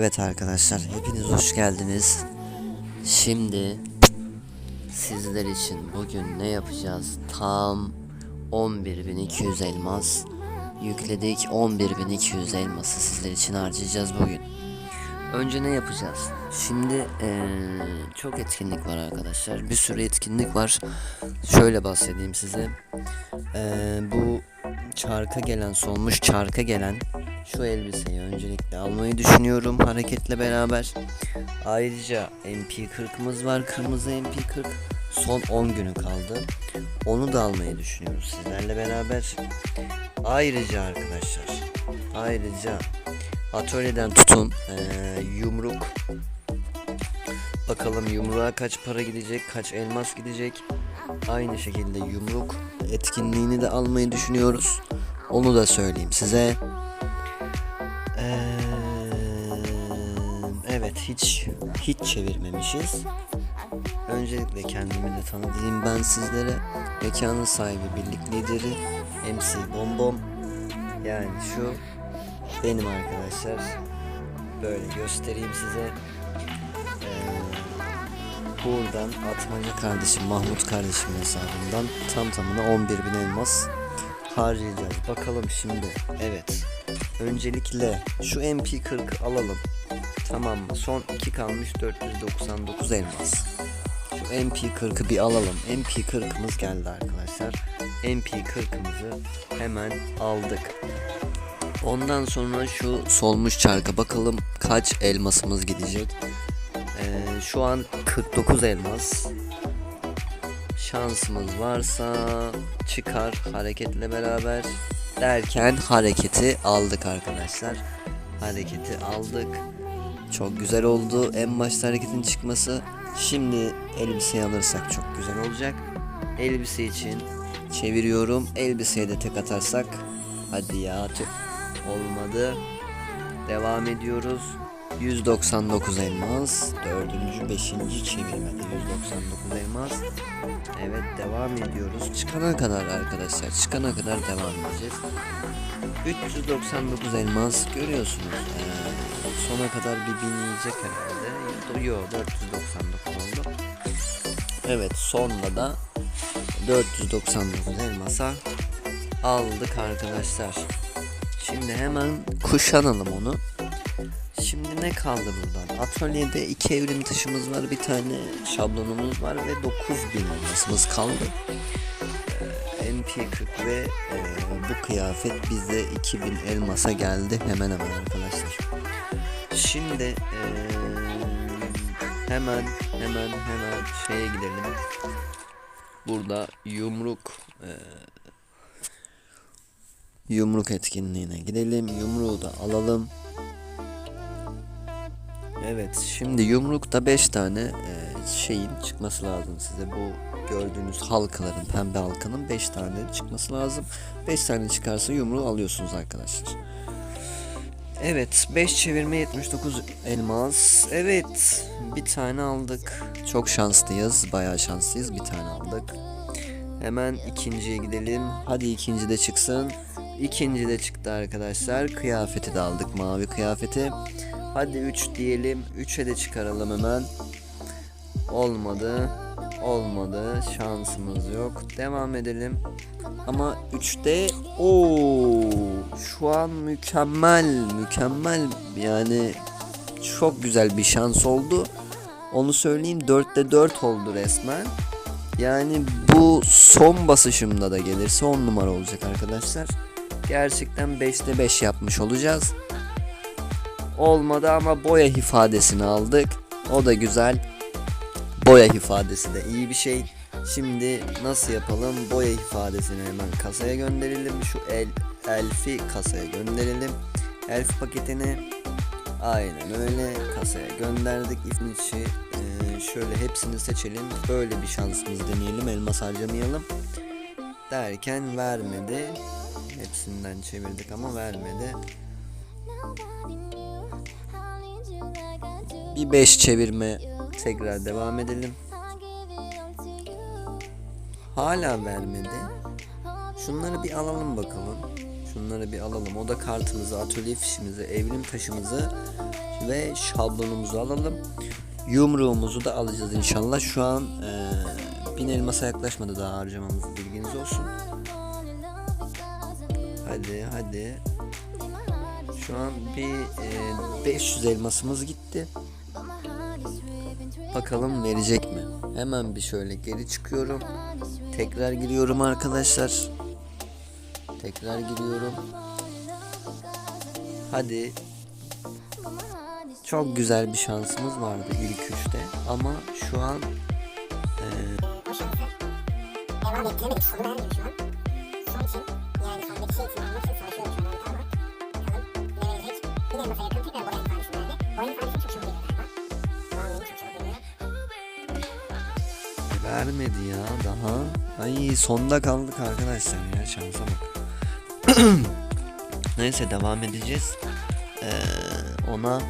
Evet arkadaşlar hepiniz hoş geldiniz. Şimdi sizler için bugün ne yapacağız? Tam 11.200 elmas yükledik. 11.200 elması sizler için harcayacağız bugün. Önce ne yapacağız? Şimdi eee, çok etkinlik var arkadaşlar. Bir sürü etkinlik var. Şöyle bahsedeyim size. Eee, bu çarka gelen, solmuş çarka gelen şu elbiseyi öncelikle almayı düşünüyorum hareketle beraber. Ayrıca MP40'ımız var. Kırmızı MP40. Son 10 günü kaldı. Onu da almayı düşünüyoruz sizlerle beraber. Ayrıca arkadaşlar. Ayrıca atölyeden tutun eee, yumruk Bakalım yumruğa kaç para gidecek, kaç elmas gidecek. Aynı şekilde yumruk etkinliğini de almayı düşünüyoruz. Onu da söyleyeyim size. Ee, evet hiç hiç çevirmemişiz. Öncelikle kendimi de tanıtayım ben sizlere. Mekanın sahibi, birlik lideri, MC Bombom. Yani şu benim arkadaşlar. Böyle göstereyim size. Buradan Atmaca kardeşim, Mahmut kardeşimin hesabından tam tamına 11 bin elmas harcayacağız. Bakalım şimdi. Evet. Öncelikle şu MP40 alalım. Tamam mı? Son 2 kalmış 499 elmas. Şu MP40'ı bir alalım. MP40'ımız geldi arkadaşlar. MP40'ımızı hemen aldık. Ondan sonra şu solmuş çarka bakalım kaç elmasımız gidecek. Ee, şu an 49 elmas. Şansımız varsa çıkar hareketle beraber derken hareketi aldık arkadaşlar. Hareketi aldık. Çok güzel oldu. En başta hareketin çıkması. Şimdi elbiseyi alırsak çok güzel olacak. Elbise için çeviriyorum. Elbiseye de tek atarsak hadi ya olmadı. Devam ediyoruz. 199 elmas. Dördüncü, beşinci çevirmede 199 elmas. Evet devam ediyoruz. Çıkana kadar arkadaşlar. Çıkana kadar devam edeceğiz. 399 elmas görüyorsunuz. Ee, sona kadar bir bin yiyecek herhalde. Yo 499 oldu. Evet sonunda da 499 elmasa aldık arkadaşlar. Şimdi hemen kuşanalım onu. Ne kaldı buradan? Atölyede iki evrim taşımız var, bir tane şablonumuz var ve 9000 elmasımız kaldı. Ee, MP40 ve e, bu kıyafet bize 2000 elmasa geldi hemen hemen arkadaşlar. Şimdi e, hemen hemen hemen şeye gidelim. Burada yumruk e, yumruk etkinliğine gidelim. Yumruğu da alalım. Evet şimdi yumrukta 5 tane e, şeyin çıkması lazım size. Bu gördüğünüz halkaların pembe halkanın 5 tane çıkması lazım. 5 tane çıkarsa yumruğu alıyorsunuz arkadaşlar. Evet 5 çevirme 79 elmas. Evet bir tane aldık. Çok şanslıyız bayağı şanslıyız. Bir tane aldık. Hemen ikinciye gidelim. Hadi ikinci de çıksın. İkinci de çıktı arkadaşlar. Kıyafeti de aldık mavi kıyafeti Hadi 3 diyelim. 3'e de çıkaralım hemen. Olmadı. Olmadı. Şansımız yok. Devam edelim. Ama 3'te o şu an mükemmel mükemmel yani çok güzel bir şans oldu. Onu söyleyeyim 4'te 4 oldu resmen. Yani bu son basışımda da gelirse 10 numara olacak arkadaşlar. Gerçekten 5'te 5 yapmış olacağız. Olmadı ama boya ifadesini aldık. O da güzel. Boya ifadesi de iyi bir şey. Şimdi nasıl yapalım? Boya ifadesini hemen kasaya gönderelim. Şu el elfi kasaya gönderelim. Elf paketini aynen öyle kasaya gönderdik. İfin içi e, şöyle hepsini seçelim. Böyle bir şansımız deneyelim. Elmas harcamayalım. Derken vermedi. Hepsinden çevirdik ama vermedi. Bir 5 çevirme tekrar devam edelim. Hala vermedi. Şunları bir alalım bakalım. Şunları bir alalım. O da kartımızı, atölye fişimizi, evrim taşımızı ve şablonumuzu alalım. Yumruğumuzu da alacağız inşallah. Şu an e, bin elmasa yaklaşmadı daha harcamamız bilginiz olsun. Hadi hadi. Şu an bir e, 500 elmasımız gitti. Bakalım verecek mi? Hemen bir şöyle geri çıkıyorum. Tekrar giriyorum arkadaşlar. Tekrar giriyorum. Hadi. Çok güzel bir şansımız vardı ilk üçte ama şu an e, şansı devam ettiremedik. Sonu vermiyor şu an. Son için yani sondaki için almak için savaşıyoruz şu an harita ama bakalım ne verecek. Yine masaya yakın tekrar Boyan ifadesi verdi. Boyan vermedi ya daha. Ay sonda kaldık arkadaşlar ya şansa bak. Neyse devam edeceğiz. Ee, ona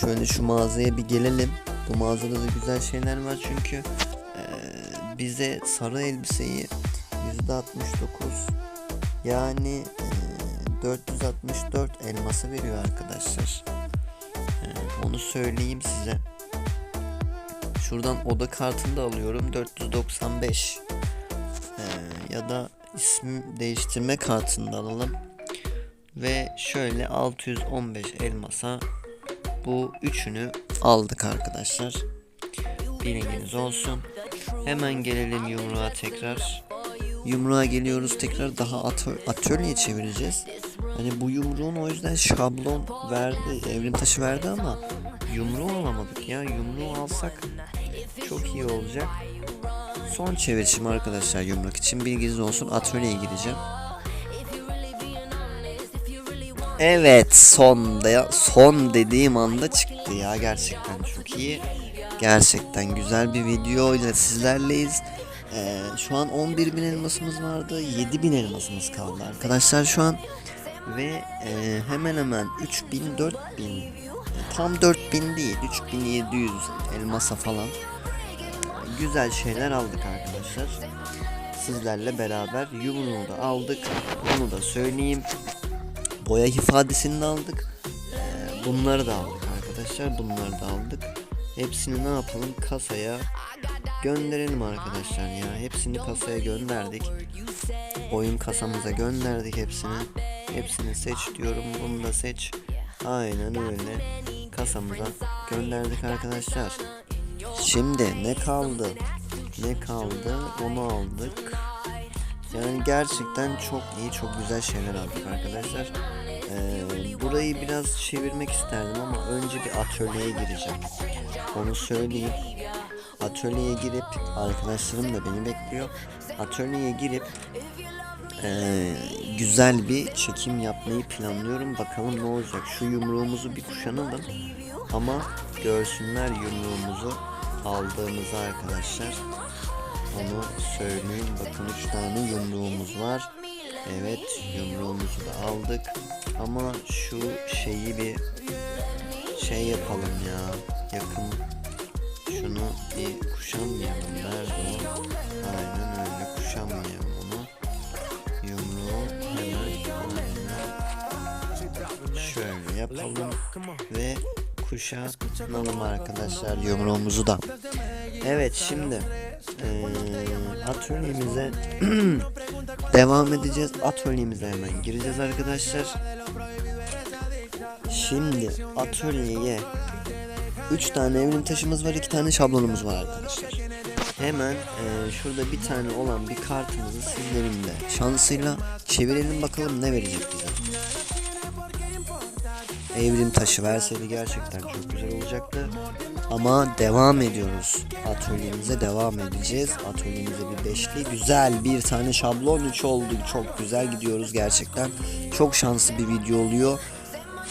şöyle şu mağazaya bir gelelim. Bu mağazada da güzel şeyler var çünkü ee, bize sarı elbiseyi %69 yani ee, 464 elması veriyor arkadaşlar. Ee, onu söyleyeyim size. Şuradan oda kartını da alıyorum. 495 Ee, ya da isim değiştirme kartını da alalım. Ve şöyle 615 elmasa bu üçünü aldık arkadaşlar. Bilginiz olsun. Hemen gelelim yumruğa tekrar. Yumruğa geliyoruz. Tekrar daha atö- atölye çevireceğiz. Hani bu yumruğun o yüzden şablon verdi evrim taşı verdi ama yumruğu alamadık ya. Yumruğu alsak çok iyi olacak. Son çevirişim arkadaşlar yumruk için bilginiz olsun atölyeye gireceğim. Evet son da son dediğim anda çıktı ya gerçekten çok iyi. Gerçekten güzel bir video ile sizlerleyiz. Ee, şu an 11 bin elmasımız vardı. 7 bin elmasımız kaldı arkadaşlar şu an. Ve e, hemen hemen 3000 4000 e, tam 4000 değil 3700 elmasa falan güzel şeyler aldık arkadaşlar. Sizlerle beraber yumruğu da aldık. Bunu da söyleyeyim. Boya ifadesini de aldık. Ee, bunları da aldık arkadaşlar. Bunları da aldık. Hepsini ne yapalım? Kasaya gönderelim arkadaşlar ya. Hepsini kasaya gönderdik. Oyun kasamıza gönderdik hepsini. Hepsini seç diyorum. Bunu da seç. Aynen öyle. Kasamıza gönderdik arkadaşlar. Şimdi ne kaldı? Ne kaldı? Onu aldık. Yani gerçekten çok iyi, çok güzel şeyler aldık arkadaşlar. Ee, burayı biraz çevirmek isterdim ama önce bir atölyeye gireceğim. Onu söyleyeyim. Atölyeye girip arkadaşlarım da beni bekliyor. Atölyeye girip ee, güzel bir çekim yapmayı planlıyorum. Bakalım ne olacak. Şu yumruğumuzu bir kuşanalım. Ama görsünler yumruğumuzu aldığımızı arkadaşlar. Onu söyleyeyim. Bakın 3 tane yumruğumuz var. Evet yumruğumuzu da aldık. Ama şu şeyi bir şey yapalım ya. Yakın şunu bir kuşanmayalım. Nerede o? Aynen öyle kuşanmayalım yapalım ve kuşanalım arkadaşlar yumruğumuzu da. Evet şimdi eee atölyemize devam edeceğiz. Atölyemize hemen gireceğiz arkadaşlar. Şimdi atölyeye 3 tane evrim taşımız var, 2 tane şablonumuz var arkadaşlar. Hemen eee, şurada bir tane olan bir kartımızı sizlerin de şansıyla çevirelim bakalım ne verecek bize. Evrim taşı verseydi gerçekten çok güzel olacaktı. Ama devam ediyoruz. Atölyemize devam edeceğiz. Atölyemize bir beşli güzel bir tane şablon 3 oldu. Çok güzel gidiyoruz gerçekten. Çok şanslı bir video oluyor.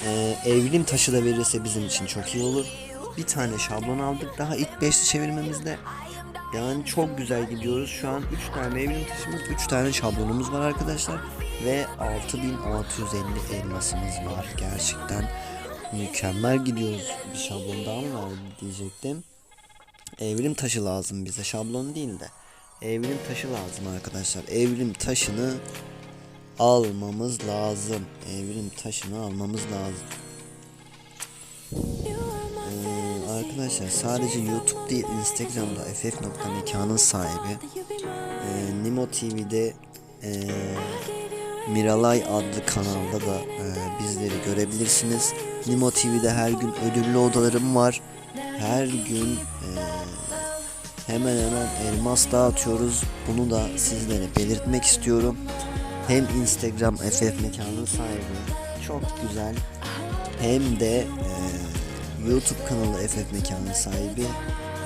Ee, evrim taşı da verirse bizim için çok iyi olur. Bir tane şablon aldık. Daha ilk beşli çevirmemizde yani çok güzel gidiyoruz. Şu an 3 tane evrim taşımız, 3 tane şablonumuz var arkadaşlar. Ve 6650 elmasımız var. Gerçekten mükemmel gidiyoruz. Bir şablon daha mı var diyecektim. Evrim taşı lazım bize. Şablon değil de. Evrim taşı lazım arkadaşlar. Evrim taşını almamız lazım. Evrim taşını almamız lazım. Arkadaşlar sadece YouTube değil Instagram'da ff.mekanın sahibi e, Nimo TV'de e, Miralay adlı kanalda da e, bizleri görebilirsiniz. Nimo TV'de her gün ödüllü odalarım var. Her gün e, hemen hemen elmas dağıtıyoruz. Bunu da sizlere belirtmek istiyorum. Hem Instagram FF mekanın sahibi çok güzel hem de e, YouTube kanalı FF mekanın sahibi.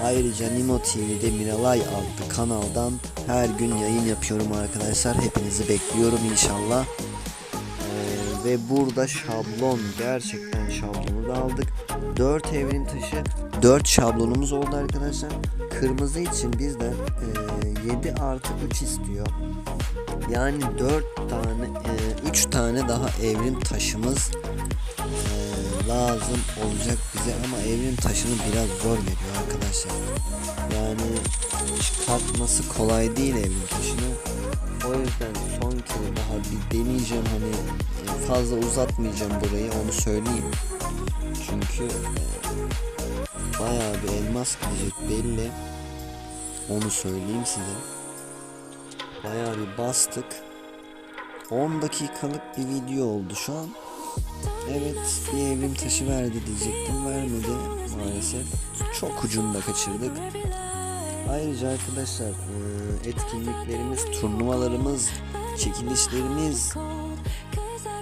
Ayrıca Nimo TV'de Miralay adlı kanaldan her gün yayın yapıyorum arkadaşlar. Hepinizi bekliyorum inşallah. Ee, ve burada şablon gerçekten şablonu da aldık. 4 evrim taşı 4 şablonumuz oldu arkadaşlar. Kırmızı için bizden e, 7 artı 3 istiyor. Yani 4 tane 3 tane daha evrim taşımız e, lazım olacak bize ama evrim taşını biraz zor veriyor arkadaşlar. Yani çıkartması kolay değil evrim taşını. O yüzden son kere daha bir deneyeceğim hani e, fazla uzatmayacağım burayı onu söyleyeyim. Çünkü e, bayağı bir elmas gidecek belli. Onu söyleyeyim size. Bayağı bir bastık. 10 dakikalık bir video oldu şu an. Evet bir evrim taşı verdi diyecektim vermedi maalesef. Çok ucunda kaçırdık. Ayrıca arkadaşlar e, etkinliklerimiz, turnuvalarımız, çekilişlerimiz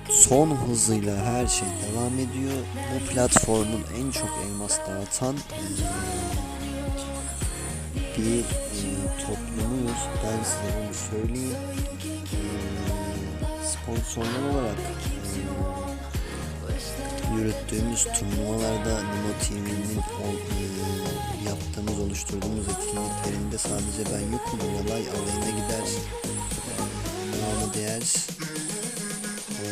son hızıyla her şey devam ediyor. Bu platformun en çok elmas dağıtan e, bir e, toplumuyuz. Ben size bunu söyleyeyim. Sponsorlar olarak yürüttüğümüz turnuvalarda Nimo TV'nin e, yaptığımız, oluşturduğumuz etkinliklerinde sadece ben yokum. Olay alayına gider. Namı değer. E,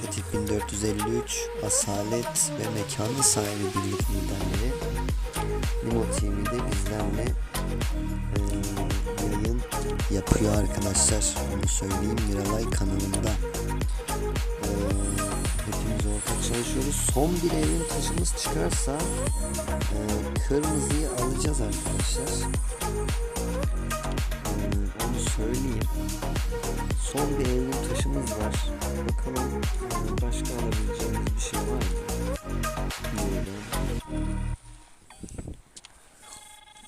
Fetih 1453, Asalet ve Mekanı sahibi birlik liderleri Nimo TV'de bizlerle e, yayın yapıyor arkadaşlar. Onu söyleyeyim Miralay kanalında. Çalışıyoruz. Son bir evin taşımız çıkarsa e, kırmızıyı alacağız arkadaşlar. E, onu söyleyeyim. Son bir evin taşımız var. Bakalım e, başka alabileceğimiz bir şey var mı?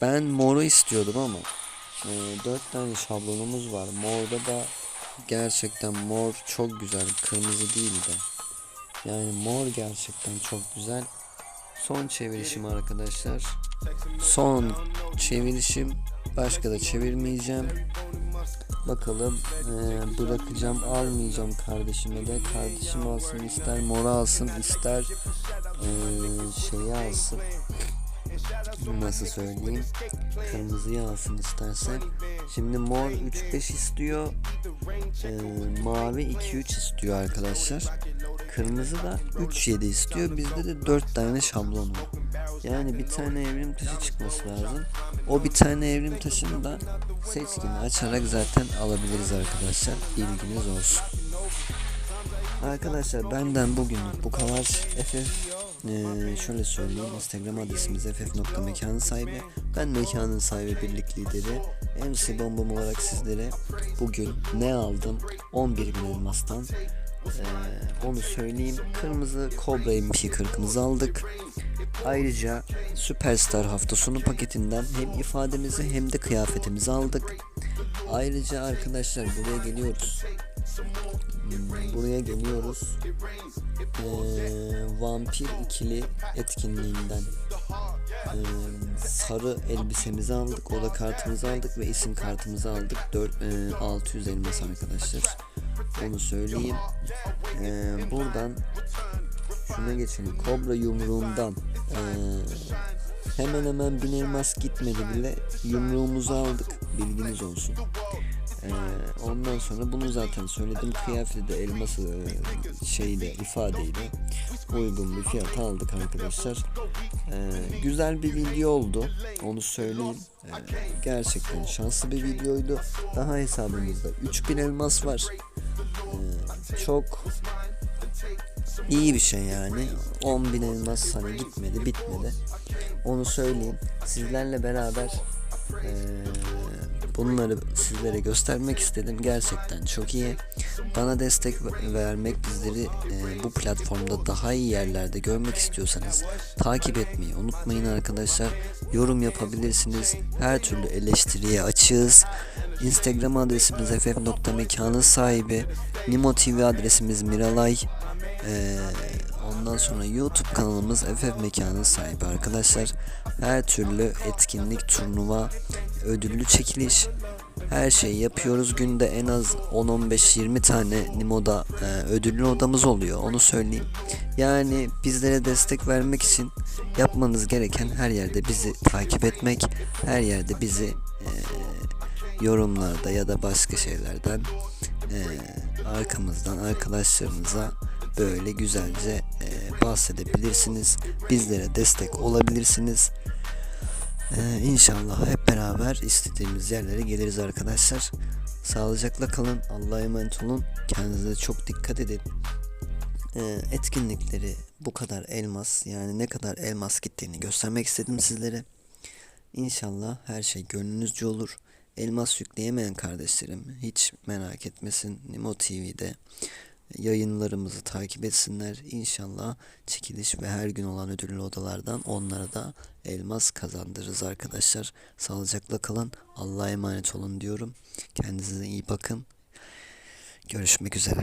Ben moru istiyordum ama e, 4 tane şablonumuz var. Morda da gerçekten mor çok güzel. Kırmızı değil de. Yani mor gerçekten çok güzel. Son çevirişim arkadaşlar. Son çevirişim. Başka da çevirmeyeceğim. Bakalım e, bırakacağım almayacağım kardeşime de. Kardeşim alsın ister mora alsın ister e, şeyi alsın nasıl söyleyeyim? Kırmızıyı alsın isterse şimdi mor 3-5 istiyor. Ee, mavi 2-3 istiyor arkadaşlar. Kırmızı da 3-7 istiyor. Bizde de 4 tane şablon var. Yani bir tane evrim taşı çıkması lazım. O bir tane evrim taşını da seçkini açarak zaten alabiliriz arkadaşlar. Bilginiz olsun. Arkadaşlar benden bugünlük bu kadar. FF ee, şöyle söyleyeyim Instagram adresimiz ff.mekanın sahibi. Ben mekanın sahibi birlik lideri MC Bombom olarak sizlere bugün ne aldım? 11 bin elmastan ee, onu söyleyeyim. Kırmızı Cobra MP40'ımızı aldık. Ayrıca Superstar hafta sonu paketinden hem ifademizi hem de kıyafetimizi aldık. Ayrıca arkadaşlar buraya geliyoruz buraya geliyoruz. Ee, vampir ikili etkinliğinden ee, sarı elbisemizi aldık, oda kartımızı aldık ve isim kartımızı aldık. 4 e, 600 elmas arkadaşlar. Onu söyleyeyim. Ee, buradan şuna geçelim. Kobra yumruğundan ee, hemen hemen bin elmas gitmedi bile yumruğumuzu aldık. Bilginiz olsun. Ee, ondan sonra bunu zaten söyledim. Kıyafeti de elması e, şeyle ifadeyle uygun bir fiyat aldık arkadaşlar. Ee, güzel bir video oldu. Onu söyleyeyim. Ee, gerçekten şanslı bir videoydu. Daha hesabımızda 3000 elmas var. Ee, çok iyi bir şey yani. 10.000 elmas hani gitmedi bitmedi. Onu söyleyeyim. Sizlerle beraber eee, bunları sizlere göstermek istedim. Gerçekten çok iyi. Bana destek ve- vermek bizleri eee, bu platformda daha iyi yerlerde görmek istiyorsanız takip etmeyi unutmayın arkadaşlar. Yorum yapabilirsiniz. Her türlü eleştiriye açığız. Instagram adresimiz ff.mekanın sahibi. Nimo TV adresimiz Miralay. Eee, ondan sonra YouTube kanalımız FF Mekanın sahibi arkadaşlar. Her türlü etkinlik, turnuva, ödüllü çekiliş her şeyi yapıyoruz. Günde en az 10-15-20 tane Nimo'da e, ödüllü odamız oluyor. Onu söyleyeyim. Yani bizlere destek vermek için yapmanız gereken her yerde bizi takip etmek, her yerde bizi e, yorumlarda ya da başka şeylerden e, arkamızdan arkadaşlarınıza böyle güzelce e, bahsedebilirsiniz. Bizlere destek olabilirsiniz. Ee, inşallah hep beraber istediğimiz yerlere geliriz arkadaşlar. Sağlıcakla kalın. Allah'a emanet olun. Kendinize çok dikkat edin. Ee, etkinlikleri bu kadar elmas yani ne kadar elmas gittiğini göstermek istedim sizlere. İnşallah her şey gönlünüzce olur. Elmas yükleyemeyen kardeşlerim hiç merak etmesin. Nimo TV'de yayınlarımızı takip etsinler. İnşallah çekiliş ve her gün olan ödüllü odalardan onlara da elmas kazandırırız arkadaşlar. Sağlıcakla kalın. Allah'a emanet olun diyorum. Kendinize iyi bakın. Görüşmek üzere.